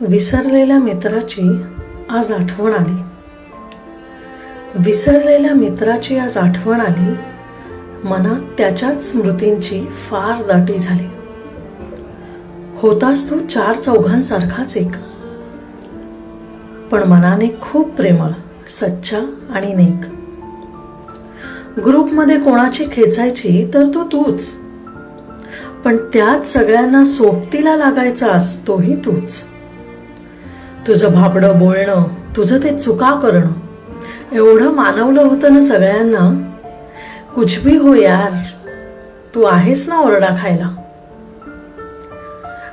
विसरलेल्या मित्राची आज आठवण आली. विसरलेल्या मित्राची आज आठवण आली. मनात त्याच्याच स्मृतींची फार दाटी झाली. होतास तू चार चौघांसारखाच एक. पण मनाने खूप प्रेमळ सच्चा आणि नेक. ग्रुपमध्ये कोणाची खेचायची तर तो तूच. पण त्यात सगळ्यांना सोबतीला लागायचास तोही तूच. तुझं भाबडं बोलणं तुझं ते चुका करणं. एवढं मानवलं होतं ना सगळ्यांना? कुछ भी हो यार तू आहेस ना ओरडा खायला?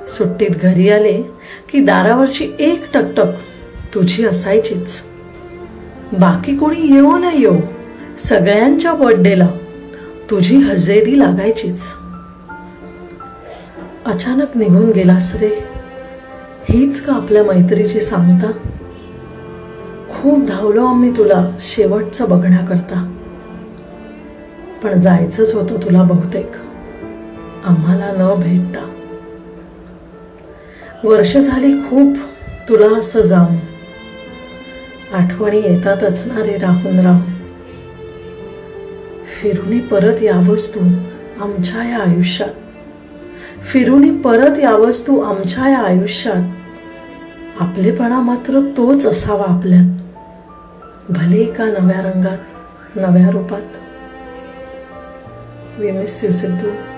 सुट्टीत घरी आले की दारावरची एक टकटक तुझी असायचीच. बाकी कोणी येऊ न येऊ सगळ्यांच्या बर्थडेला तुझी हजेरी लागायचीच. अचानक निघून गेलास रे. हीच का आपल्या मैत्रीची सांगता? खूप धावलो आम्ही तुला शेवटचं बघण्याकरता. पण जायचंच होतं तुला बहुतेक. आम्हाला न भेटता. वर्ष झाली खूप तुला असं जाऊन. आठवणी येतातच ना रे राहून राहून. फिरूनी परत यावंच तू आमच्या या आयुष्यात. फिरूनी परत यावंस तू आमच्या या आयुष्यात. आपलेपणा मात्र तोच असावा आपल्यात. भले का नव्या रंगात नव्या रूपात. We miss you Sidhu.